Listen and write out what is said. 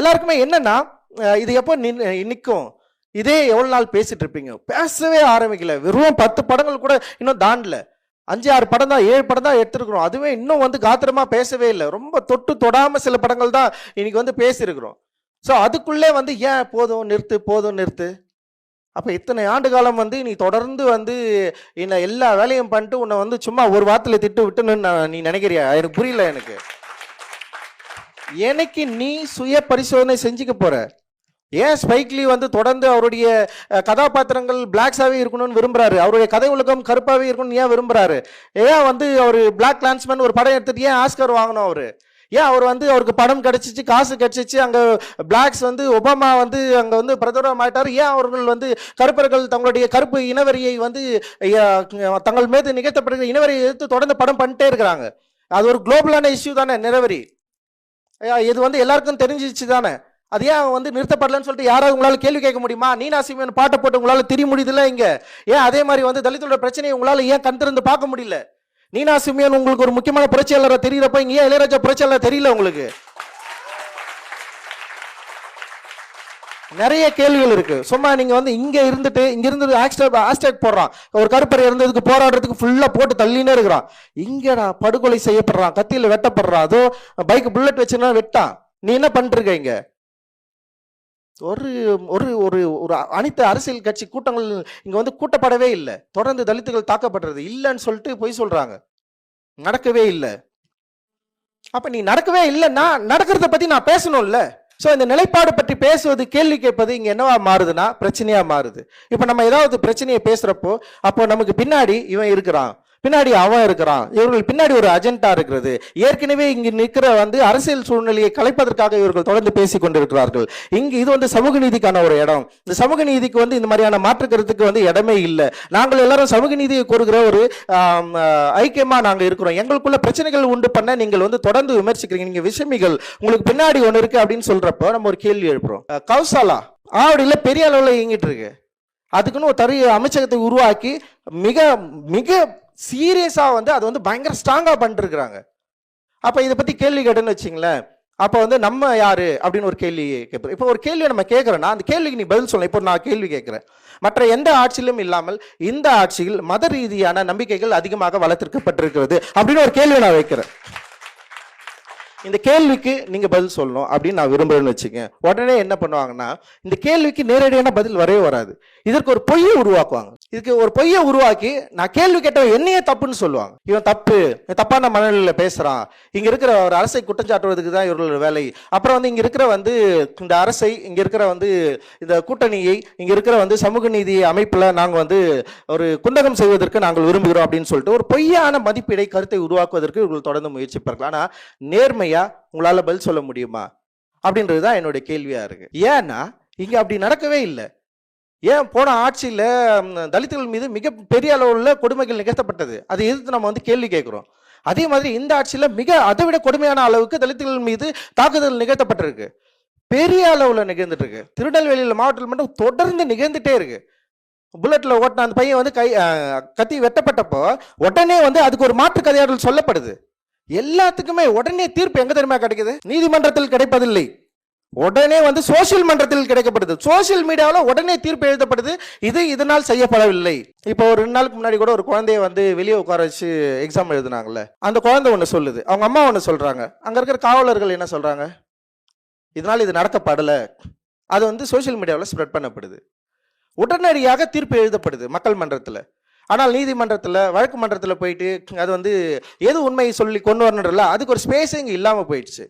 எல்லாருக்குமே என்னன்னா இது எப்போ நின் நிற்கும் இதே எவ்வளோ நாள் பேசிட்டு இருப்பீங்க? பேசவே ஆரம்பிக்கல. வெறும் பத்து படங்கள் கூட இன்னும் தாண்டல. அஞ்சு ஆறு படம் தான் ஏழு படம் தான் எடுத்துருக்குறோம். அதுவே இன்னும் வந்து காத்திரமா பேசவே இல்லை. ரொம்ப தொட்டு தொடாமல் சில படங்கள் தான் இன்னைக்கு வந்து பேசியிருக்கிறோம். ஸோ அதுக்குள்ளே வந்து ஏன் போதும் நிறுத்து போதும் நிறுத்து? அப்போ இத்தனை ஆண்டு காலம் வந்து நீ தொடர்ந்து வந்து என்ன எல்லா வேலையும் பண்ணிட்டு உன்னை வந்து சும்மா ஒரு வார்த்தையில் திட்டு விட்டுன்னு நான் நீ நினைக்கிறியா? எனக்கு புரியல எனக்கு. எனக்கு நீ சுய பரிசோதனை செஞ்சுக்க போற? ஏன் ஸ்பைக்லி வந்து தொடர்ந்து அவருடைய கதாபாத்திரங்கள் பிளாக்ஸாகவே இருக்கணும்னு விரும்புறாரு? அவருடைய கதை உலகம் கருப்பாகவே இருக்கணும்னு ஏன் விரும்புறாரு? ஏன் வந்து அவர் பிளாக் லான்ஸ்மேன் ஒரு படம் எடுத்துட்டு ஏன் ஆஸ்கர் வாங்கணும் அவர்? ஏன் அவர் வந்து அவருக்கு படம் கிடைச்சிச்சு காசு கிடைச்சிச்சு அங்கே பிளாக்ஸ் வந்து ஒபாமா வந்து அங்கே வந்து பிரதமர் ஆயிட்டாரு ஏன் அவர்கள் வந்து கருப்பர்கள் தங்களுடைய கருப்பு இனவரியை வந்து தங்கள் மீது நிகழ்த்தப்படுகிற இனவரியை எதிர்த்து தொடர்ந்து படம் பண்ணிட்டே இருக்கிறாங்க? அது ஒரு குளோபலான இஷ்யூ தானே நிறவரி இது வந்து எல்லாருக்கும் தெரிஞ்சிச்சு தானே அது ஏன் வந்து நிறுத்தப்படலன்னு சொல்லிட்டு யாராவது உங்களால் கேள்வி கேட்க முடியுமா? நீனா சிமியன் பாட்டை போட்டு உங்களால் தெரிய முடியுதுல்ல இங்கே? ஏன் அதே மாதிரி வந்து தலித்தோட பிரச்சனையை உங்களால் ஏன் கண் திறந்து பார்க்க முடியல? நீனா சிமியன் உங்களுக்கு ஒரு முக்கியமான புரட்சியாளராக தெரியறப்ப இங்கே ஏன் இளையராஜா புரட்சியாளராக தெரியல உங்களுக்கு? நிறைய கேள்விகள் இருக்கு. சும்மா நீங்க வந்து இங்க இருந்துட்டு இங்க இருந்து ஹேஷ்டேக் போடுறான். ஒரு கருப்பரை இருந்ததுக்கு போராடுறதுக்கு ஃபுல்லா போட்டு தள்ளினே இருக்கிறான். இங்கடா படுகொலை செய்யப்படுறான் கத்தியில வெட்டப்படுறான். அதோ பைக் புல்லட் வச்சுனா வெட்டான். நீ என்ன பண்ணிருக்க இங்க? ஒரு ஒரு ஒரு ஒரு அனைத்து அரசியல் கட்சி கூட்டங்கள் இங்க வந்து கூட்டப்படவே இல்லை. தொடர்ந்து தலித்துகள் தாக்கப்படுறது இல்லைன்னு சொல்லிட்டு பொய் சொல்றாங்க. நடக்கவே இல்லை. அப்ப நீ நடக்கவே இல்லைன்னா நடக்கிறத பத்தி நான் பேசணும்ல? ஸோ இந்த நிலைப்பாடு பற்றி பேசுவது கேள்வி கேட்பது இங்கே என்னவா மாறுதுன்னா பிரச்சனையாக மாறுது. இப்போ நம்ம ஏதாவது பிரச்சனையை பேசுகிறப்போ அப்போ நமக்கு பின்னாடி இவன் இருக்கிறான். பின்னாடி அவன் இருக்கிறான். இவர்கள் பின்னாடி ஒரு அஜெண்டா இருக்கிறது. ஏற்கனவே இங்கு நிற்கிற வந்து அரசியல் சூழ்நிலையை கலைப்பதற்காக இவர்கள் தொடர்ந்து பேசிக் கொண்டிருக்கிறார்கள். இங்கு இது வந்து சமூக நீதிக்கான ஒரு இடம். இந்த சமூக நீதிக்கு வந்து இந்த மாதிரியான மாற்று வந்து இடமே இல்லை. நாங்கள் எல்லாரும் சமூக நீதியை கோருகிற ஒரு ஐக்கியமா நாங்கள் இருக்கிறோம். எங்களுக்குள்ள பிரச்சனைகள் உண்டு பண்ண நீங்கள் வந்து தொடர்ந்து விமர்சிக்கிறீங்க. நீங்க விஷமிகள் உங்களுக்கு பின்னாடி ஒன்று இருக்கு அப்படின்னு சொல்றப்போ நம்ம ஒரு கேள்வி எழுப்புறோம். அஹ், கௌசாலா ஆவடியில பெரிய அளவில் இயங்கிட்டு இருக்கு. அதுக்குன்னு ஒரு தரு அமைச்சகத்தை உருவாக்கி மிக மிக சீரியஸாக வந்து அது வந்து பயங்கர ஸ்ட்ராங்காக பண்ணிருக்கிறாங்க. அப்போ இதை பற்றி கேள்வி கேட்டேன்னு வச்சிங்களேன். அப்போ வந்து நம்ம யார்? அப்படின்னு ஒரு கேள்வி கேட்போம். இப்போ ஒரு கேள்வியை நம்ம கேட்குறோன்னா அந்த கேள்விக்கு நீ பதில் சொல்லலாம் இப்போ நான் கேள்வி கேட்குறேன். மற்ற எந்த ஆட்சியிலும் இல்லாமல் இந்த ஆட்சியில் மத ரீதியான நம்பிக்கைகள் அதிகமாக வளர்த்திருக்கப்பட்டிருக்கிறது அப்படின்னு ஒரு கேள்வியை நான் வைக்கிறேன். இந்த கேள்விக்கு நீங்கள் பதில் சொல்லணும் அப்படின்னு நான் விரும்புறேன்னு வச்சுக்கேன் உடனே என்ன பண்ணுவாங்கன்னா இந்த கேள்விக்கு நேரடியான பதில் வரவே வராது. இதற்கு ஒரு பொய்யை உருவாக்குவாங்க. இதுக்கு ஒரு பொய்யை உருவாக்கி நான் கேள்வி கேட்டவன் என்னையே தப்புன்னு சொல்லுவாங்க. இவன் தப்பு தப்பான மனநிலையில் பேசுகிறான் இங்கே இருக்கிற ஒரு அரசை குற்றஞ்சாட்டுவதற்கு தான் இவர்களோட வேலை. அப்புறம் வந்து இங்கே இருக்கிற வந்து இந்த அரசை இங்கே இருக்கிற வந்து இந்த கூட்டணியை இங்கே இருக்கிற வந்து சமூக நீதி அமைப்பில் நாங்கள் வந்து ஒரு குந்தகம் செய்வதற்கு நாங்கள் விரும்புகிறோம் அப்படின்னு சொல்லிட்டு ஒரு பொய்யான மதிப்பீடை கருத்தை உருவாக்குவதற்கு இவர்கள் தொடர்ந்து முயற்சிப்பார்கள் நேர்மையை நேர்மையா உங்களால பதில் சொல்ல முடியுமா? அப்படின்றது தான் என்னுடைய கேள்வியா இருக்கு. ஏன்னா இங்க அப்படி நடக்கவே இல்லை. ஏன் போன ஆட்சியில தலித்துகள் மீது மிக பெரிய அளவுல கொடுமைகள் நிகழ்த்தப்பட்டது. அதை எதிர்த்து நம்ம வந்து கேள்வி கேட்குறோம். அதே மாதிரி இந்த ஆட்சியில மிக அதை விட கொடுமையான அளவுக்கு தலித்துகள் மீது தாக்குதல் நிகழ்த்தப்பட்டிருக்கு. பெரிய அளவுல நிகழ்ந்துட்டு இருக்கு திருநெல்வேலியில் மாவட்டத்தில் மட்டும் தொடர்ந்து நிகழ்ந்துட்டே இருக்கு. புல்லட்ல ஓட்டின அந்த பையன் வந்து கை கத்தி வெட்டப்பட்டப்போ உடனே வந்து அதுக்கு ஒரு மாற்று கதையாடல் சொல்லப்படுது. எல்லாத்துக்குமே உடனே தீர்ப்பு எங்க தெரியுமா கிடைக்குது? நீதிமன்றத்தில் கிடைப்பதில்லை. உடனே வந்து சோஷியல் மன்றத்தில் கிடைக்கப்படுது. சோஷியல் மீடியாவில் உடனே தீர்ப்பு எழுதப்படுது. இது இதனால் செய்யப்படவில்லை. இப்போ ஒரு ரெண்டு நாளுக்கு முன்னாடி கூட ஒரு குழந்தைய வந்து வெளியே உட்கார வச்சு எக்ஸாம் எழுதுனாங்கல்ல. அந்த குழந்தை ஒன்று சொல்லுது. அவங்க அம்மா ஒன்று சொல்றாங்க. அங்க இருக்கிற காவலர்கள் என்ன சொல்றாங்க? இதனால் இது நடக்கப்படலை. அது வந்து சோஷியல் மீடியாவில் ஸ்ப்ரெட் பண்ணப்படுது. உடனடியாக தீர்ப்பு எழுதப்படுது மக்கள் மன்றத்தில். ஆனால் நீதிமன்றத்தில் வழக்கு மன்றத்தில் போயிட்டு அது வந்து எது உண்மையை சொல்லி கொண்டு வரணுன்றல அதுக்கு ஒரு ஸ்பேஸே இங்கே இல்லாமல் போயிடுச்சு.